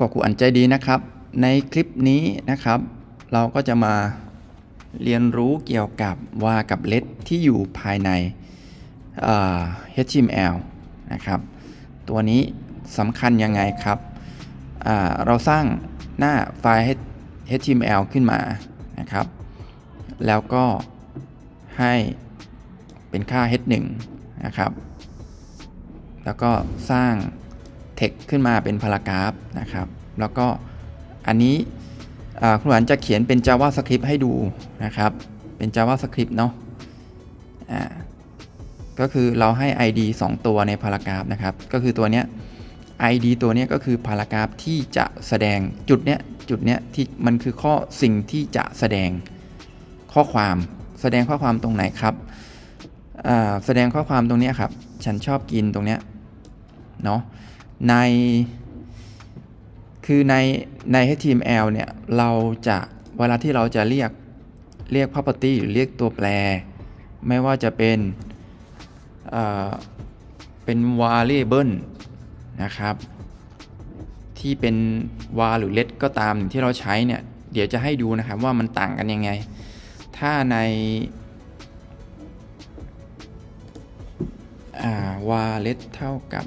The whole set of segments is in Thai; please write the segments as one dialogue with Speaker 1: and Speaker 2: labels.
Speaker 1: กับครูอันใจดีนะครับ ในคลิปนี้นะครับ เราก็จะมาเรียนรู้เกี่ยวกับว่ากับ let ที่อยู่ภายในเอ่อ HTML นะครับ ตัวนี้สำคัญยังไงครับ เราสร้างหน้าไฟล์ HTML ขึ้นมานะครับ แล้วก็ให้เป็นค่า h1 นะครับ แล้วก็สร้าง text ขึ้นมาเป็นพารากราฟนะครับ แล้วก็อันนี้ครูอันจะเขียนเป็น JavaScript ให้ดูนะครับ เป็น JavaScript เนาะก็คือเราให้ ID 2 ตัวในพารากราฟนะครับ ก็คือตัวเนี้ย ID ตัวเนี้ยก็คือพารากราฟที่จะแสดงจุดเนี้ยจุดเนี้ยที่มันคือข้อสิ่งที่จะแสดงข้อความ แสดงข้อความตรงไหนครับแสดงข้อความตรงเนี้ยครับ ฉันชอบกินตรงเนี้ยเนาะใน คือในใน HTML เนี่ย เราจะเวลาที่เราจะเรียกเรียก property หรือเรียกตัวแปร ไม่ว่าจะเป็นเอ่อเป็น variable นะครับ ที่เป็น var หรือ let ก็ตามที่เราใช้เนี่ย เดี๋ยวจะให้ดูนะครับว่ามันต่างกันยังไง ถ้าในอ่า var let เท่ากับ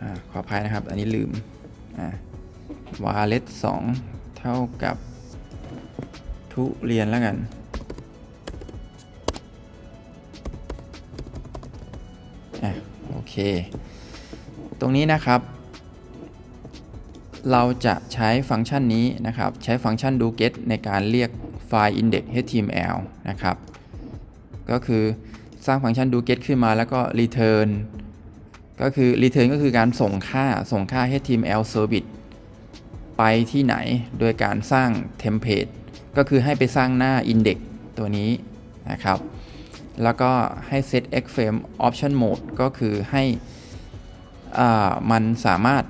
Speaker 1: อาขออภัยนะครับ อันนี้ลืม วาเลตสองเท่ากับทุเรียนแล้วกัน อะ โอเค ตรงนี้นะครับ เราจะใช้ฟังก์ชันนี้นะครับ ใช้ฟังก์ชัน do get ในการเรียกไฟล์ index html นะครับ ก็คือสร้างฟังก์ชัน do get ขึ้นมาแล้วก็ return ก็คือ return ก็คือการส่งค่าส่งค่า html service ไปที่ไหนโดยการสร้างเทมเพลตก็คือให้ไปสร้างหน้า index ตัวนี้นะครับ แล้วก็ให้ set xframe option mode ก็คือให้มันสามารถ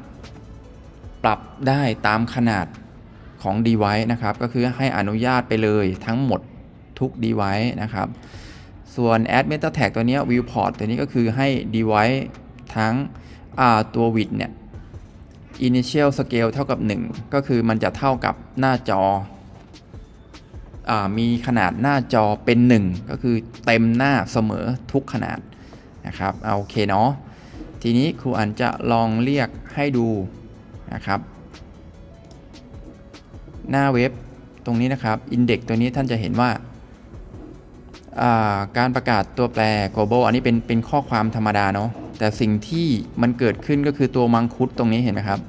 Speaker 1: ปรับได้ตามขนาดของ device นะครับ ก็คือให้อนุญาตไปเลยทั้งหมดทุก device นะครับ ส่วน add meta tag ตัวนี้ viewport ตัวนี้ก็คือให้ device ทั้งตัว width เนี่ย initial scale เท่ากับ 1 ก็คือมันจะเท่ากับหน้าจออมีขนาดหน้าจอเป็น 1 ก็คือเต็มหน้าเสมอทุกขนาดนะครับเอาโอเคเนาะทีนี้ครูอันจะลองเรียกให้ดูนะครับ หน้าเว็บตรงนี้นะครับ index ตัวนี้ท่านจะเห็นว่าการประกาศตัวแปร global อันนี้เป็นเป็นข้อความธรรมดาเนาะ แต่สิ่งที่มันเกิดขึ้นก็คือตัวมังคุดตรงนี้เห็นไหมครับ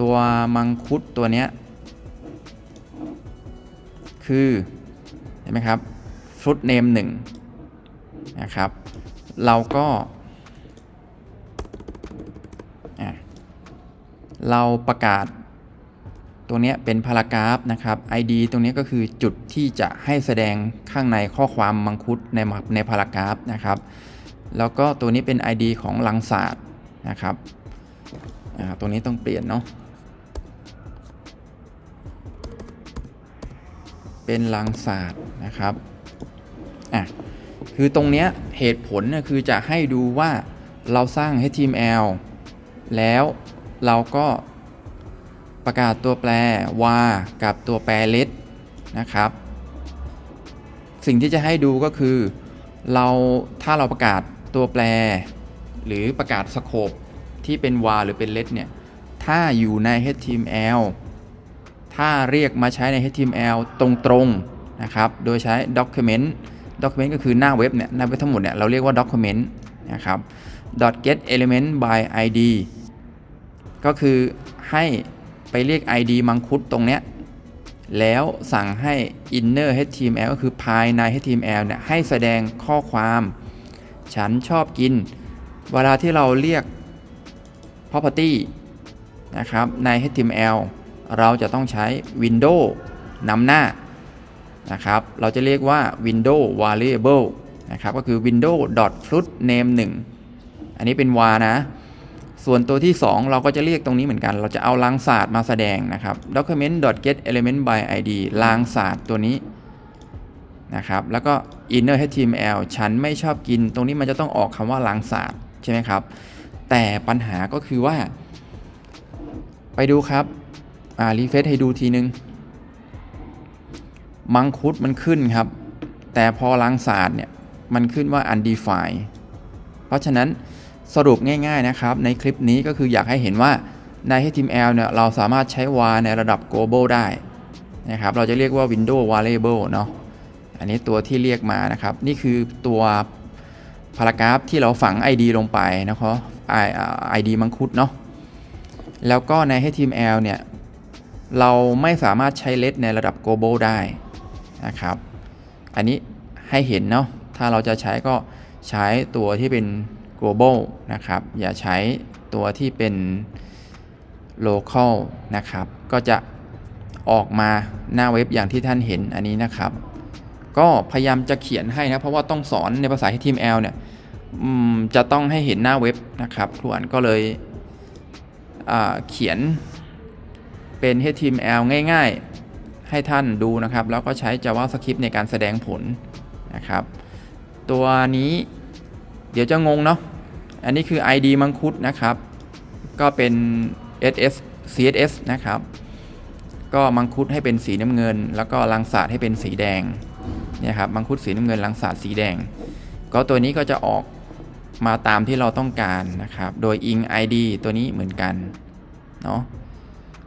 Speaker 1: ตัวมังคุดตัวเนี้ยคือเห็นไหมครับ fruit name 1นะครับ เราก็เราประกาศตัวนี้เป็นพารากราฟนะครับ ID ตรงนี้ก็คือจุดที่จะให้แสดงข้างในข้อความมังคุดในในพารากราฟนะครับ แล้วก็ตัวนี้เป็น ID ของลังศาสตร์นะครับตรงนี้ต้องเปลี่ยนเนาะเป็นลังศาสตร์นะครับอะคือตรงเนี้ยเหตุผลเนี่ยคือจะให้ดูว่าเราสร้าง HTML แล้วเราก็ประกาศตัวแปร var กับตัวแปร let นะครับ สิ่งที่จะให้ดูก็คือเราถ้าเราประกาศ ตัวแปร หรือประกาศสโคปที่เป็น var หรือเป็น let เนี่ย ถ้าอยู่ใน html ถ้าเรียกมาใช้ใน html ตรงๆนะครับ โดยใช้ document document ก็คือหน้าเว็บเนี่ย หน้าเว็บทั้งหมดเนี่ย เราเรียกว่า document นะครับ get element by id ก็คือให้ไปเรียก id มังคุดตรงเนี้ย แล้วสั่งให้ inner html ก็คือภายใน html เนี่ย ให้แสดงข้อความ ฉันชอบกิน เวลาที่เราเรียก property นะครับใน html เราจะต้องใช้ window นำหน้านะครับ เราจะเรียกว่า window variable นะครับ ก็คือ window fruit name 1 อันนี้เป็น var นะ ส่วนตัวที่ 2 เราก็จะเรียกตรงนี้เหมือนกัน เราจะเอาลางศาสตร์มาแสดงนะครับ document get element by id ลางศาสตร์ตัวนี้ นะครับแล้วก็ inner html ฉันไม่ชอบกิน ตรงนี้มันจะต้องออกคำว่าลางศาสตร์ใช่ไหมครับ แต่ปัญหาก็คือว่า ไปดูครับ อ่ารีเฟซให้ดูทีนึง มังคุดมันขึ้นครับ แต่พอลังศาสตร์เนี่ย มันขึ้นว่า undefined เพราะฉะนั้นสรุปง่าย ๆนะครับ ในคลิปนี้ก็คืออยากให้เห็นว่าใน HTML เนี่ยเราสามารถใช้ var ในระดับ global ได้นะครับ เราจะเรียกว่า window variable เนาะ อันนี้ตัวที่เรียกมานะครับ นี่คือตัวพารากราฟที่เราฝัง ID ลงไปนะครับ ID มังคุดเนาะแล้วก็ใน HTML เนี่ย เราไม่สามารถใช้ let ในระดับ global ได้นะครับ อันนี้ให้เห็นเนาะถ้าเราจะใช้ก็ใช้ตัวที่เป็น global นะครับ อย่าใช้ตัวที่เป็น local นะครับ ก็จะออกมาหน้าเว็บอย่างที่ท่านเห็นอันนี้นะครับ ก็พยายามจะเขียนให้นะเพราะว่าต้องสอนในภาษา HTML เนี่ยจะต้องให้เห็นหน้าเว็บนะครับครูอันก็เลยเขียนเป็น HTML ง่ายๆ ให้ท่านดูนะครับ แล้วก็ใช้ JavaScript ในการแสดงผลนะครับ ตัวนี้เดี๋ยวจะงงเนาะอันนี้คือ ID มังคุดนะครับ ก็เป็น SS CSS นะครับ ก็มังคุดให้เป็นสีน้ำเงิน แล้วก็ลังสาดให้เป็นสีแดง เนี่ยครับมังคุดสีน้ำเงินลังสาดสีแดง ก็ตัวนี้ก็จะออกมาตามที่เราต้องการนะครับ โดยอิง ID ตัวนี้เหมือนกันเนาะ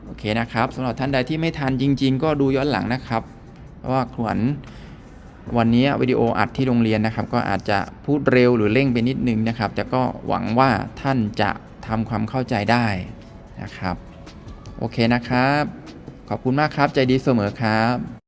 Speaker 1: โอเคนะครับสำหรับท่านใดที่ไม่ทันจริง ๆ ก็ดูย้อนหลังนะครับ เพราะว่าขวัญวันนี้วิดีโออัดที่โรงเรียนนะครับ ก็อาจจะพูดเร็วหรือเร่งไปนิดนึงนะครับ แต่ก็หวังว่าท่านจะทำความเข้าใจได้นะครับ โอเคนะครับ ขอบคุณมากครับใจดีเสมอครับ